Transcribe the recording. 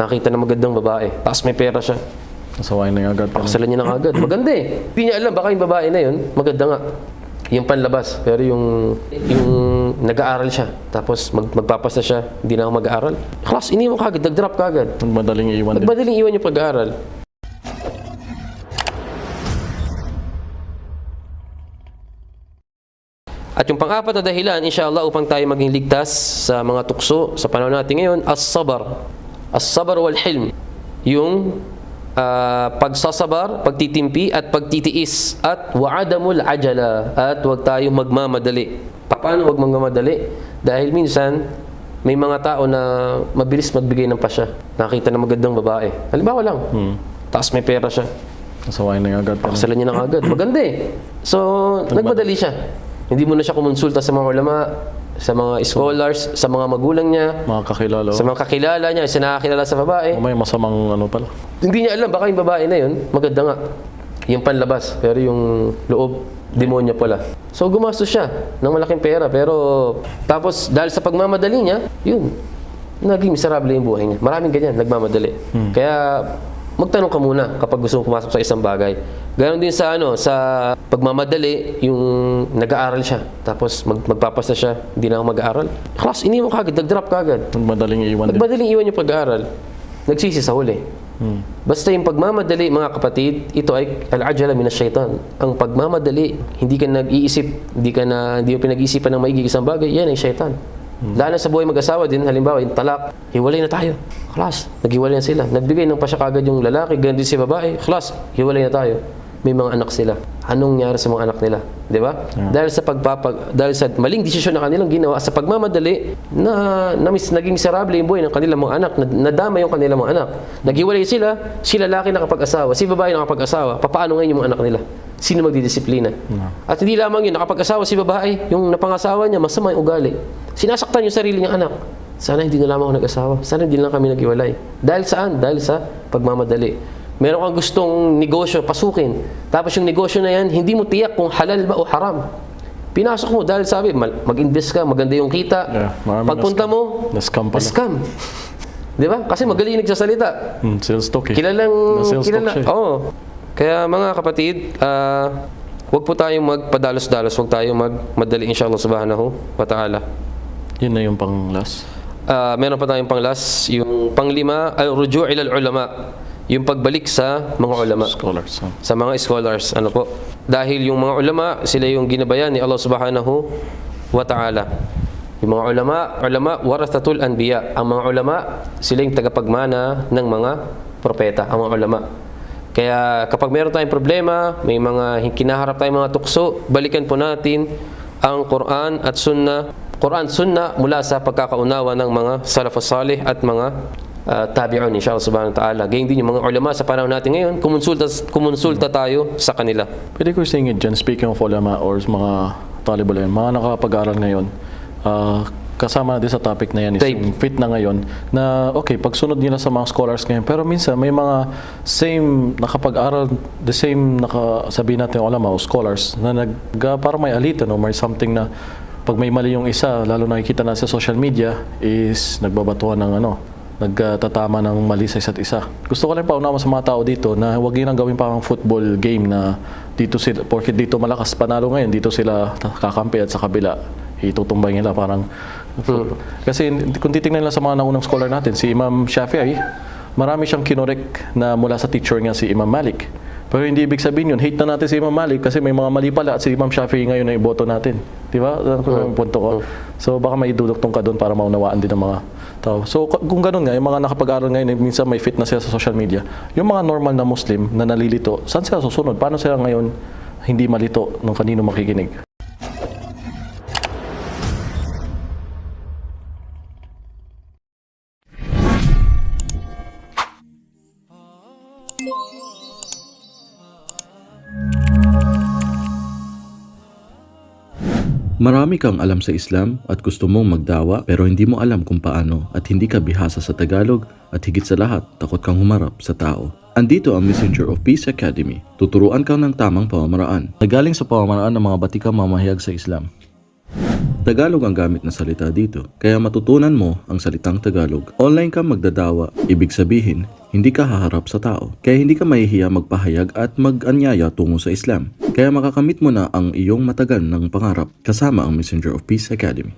nakita na magandang babae. Tapos may pera siya. Nasawain na yung agad. Pakasalan niya na agad. Maganda eh. Hindi niya alam, baka yung babae na yun, maganda nga. Yung panlabas. Pero yung, yung nag-aaral siya. Tapos mag, magpapasa siya, hindi na ako mag-aaral. Class, iniwan ka agad, nag-drop ka agad. Madaling iwan din. Nagmadaling iwan yung pag-aaral. At yung pang-apat na dahilan, inshallah, upang tayo maging ligtas sa mga tukso sa panahon natin ngayon, as-sabar. As-sabar wal hilm. Yung ah, pagsasabar, pagtitimpi at pagtitiis at wa'adamul ajala at huwag tayong magmamadali. Paano huwag magmamadali? Dahil minsan may mga tao na mabilis magbigay ng pasya. Nakita na magandang babae. Halimbawa lang. Tapos may pera siya. Nasawain na agad. Pakasalan niya na agad. Maganda eh. So, nagmadali siya. Hindi mo na siya kumonsulta sa mga ulama, sa mga scholars, sa mga magulang niya, Mga kakilala. sa mga kakilala niya, sa nakakilala sa babae. May masamang ano pala. Hindi niya alam, baka yung babae na yun, maganda nga. Yung panlabas, pero yung loob, demonyo pala. So gumastos siya ng malaking pera, pero tapos dahil sa pagmamadali niya, yun, naging miserable yung buhay niya. Maraming ganyan, nagmamadali. Kaya magtanong ka muna kapag gusto mong pumasok sa isang bagay. Ganon din sa ano, sa pagmamadali, yung nag-aaral siya, tapos mag magpapasa siya, hindi na ako mag-aaral. Class, iniwan ka agad, nag-drop ka agad. Madaling iwan din. Nagmadaling iwan yung pag-aaral. Nagsisi sa huli. Basta yung pagmamadali, mga kapatid, ito ay al-ajala min shaitan Ang pagmamadali, hindi ka nag-iisip, hindi ka na hindi mo pinag-iisipan ng maigi isang bagay, yan ay shaitan. Lalo na sa buhay mag-asawa din, halimbawa, yung talak, hiwalay na tayo. Klas, naghiwalay na sila. Nagbigay ng pasya kagad yung lalaki, ganun din si babae. Klas, hiwalay na tayo. May mga anak sila. Anong nangyari sa mga anak nila? Di ba? Dahil sa pagpapag dahil sa maling desisyon na kanilang ginawa sa pagmamadali na, na mis, naging miserable yung buhay ng kanilang mga anak, na, nadama yung kanilang mga anak. Naghiwalay sila, si lalaki nakapag-asawa, si babae nakapag-asawa. Papaano ngayon yung mga anak nila? Sino magdidisiplina? At hindi lamang yun, nakapag-asawa si babae, yung napangasawa niya, masama yung ugali. Sinasaktan yung sarili niyang anak. Sana hindi na lamang ako nag-asawa. Sana hindi na lang kami naghiwalay. Dahil saan? Dahil sa pagmamadali. Meron kang gustong negosyo, pasukin. Tapos yung negosyo na yan, hindi mo tiyak kung halal ba o haram. Pinasok mo dahil sabi, mag-invest ka, maganda yung kita. Yeah, Pagpunta na-scam. mo, Na-scam pala. na-scam. Di ba? Kasi magaling yung nagsasalita. Hmm, sales talk eh. Kilalang, Na-sales talk kilala. siya eh. Oo. Kaya mga kapatid, ah, huwag po tayong magpadalos-dalos, huwag tayong magmadali inshallah subhanahu wa ta'ala. Yun na yung pang last. Ah, meron pa tayong pang last, yung panglima, al-ruju' ila ulama yung pagbalik sa mga ulama. Scholars. huh? sa mga scholars ano po? Dahil yung mga ulama sila yung ginabayan ni Allah Subhanahu wa Ta'ala. Yung mga ulama ulama warathatul anbiya. Ang mga ulama sila yung tagapagmana ng mga propeta ang mga ulama. Kaya kapag meron tayong problema may mga kinaharap tayong mga tukso balikan po natin ang Quran at Sunnah. Quran Sunnah mula sa pagkakaunawa ng mga salafus salih at mga uh, tabi'un inshallah subhanahu wa ta'ala. Gayun din yung mga ulama sa panahon natin ngayon, kumonsulta, kumonsulta tayo sa kanila. Pwede ko singit dyan, speaking of ulama or mga talibul yan, mga nakapag-aral ngayon, ah, kasama na din sa topic na yan is yung fit na ngayon na okay, pagsunod nila sa mga scholars ngayon. Pero minsan may mga same nakapag-aral the same naka, sabihin natin ulama o scholars na nag parang may alitan o may something na pag may mali yung isa lalo nakikita na sa social media is nagbabatuhan ng ano nagtatama ng mali sa isa't isa. Gusto ko lang paunawa sa mga tao dito na huwag yun ang gawin parang football game na dito sila, porket dito malakas panalo ngayon, dito sila kakampi at sa kabila itutumbay nila parang kasi kung titingnan lang sa mga naunang scholar natin si Imam Shafi'i marami siyang kinorek na mula sa teacher niya si Imam Malik pero hindi ibig sabihin yun, hate na natin si Imam Malik kasi may mga mali pala at si Imam Shafi'i ngayon na iboto natin. Di ba? Ano ko yung punto ko. So baka may duduktong ka doon para maunawaan din ng mga tao. So kung ganun nga, yung mga nakapag-aral ngayon, eh, minsan may fit na sila sa social media. Yung mga normal na Muslim na nalilito, saan sila susunod? Paano sila ngayon hindi malito nung kanino makikinig? Marami kang alam sa Islam at gusto mong magdawa pero hindi mo alam kung paano at hindi ka bihasa sa Tagalog at higit sa lahat takot kang humarap sa tao. Andito ang Messenger of Peace Academy. Tuturuan ka ng tamang pamamaraan. Nagaling sa pamamaraan ng mga batikang mamahayag sa Islam. Tagalog ang gamit na salita dito, kaya matutunan mo ang salitang Tagalog. Online ka magdadawa, ibig sabihin, hindi ka haharap sa tao. Kaya hindi ka mahihiya magpahayag at mag-anyaya tungo sa Islam. Kaya makakamit mo na ang iyong matagal ng pangarap kasama ang Messenger of Peace Academy.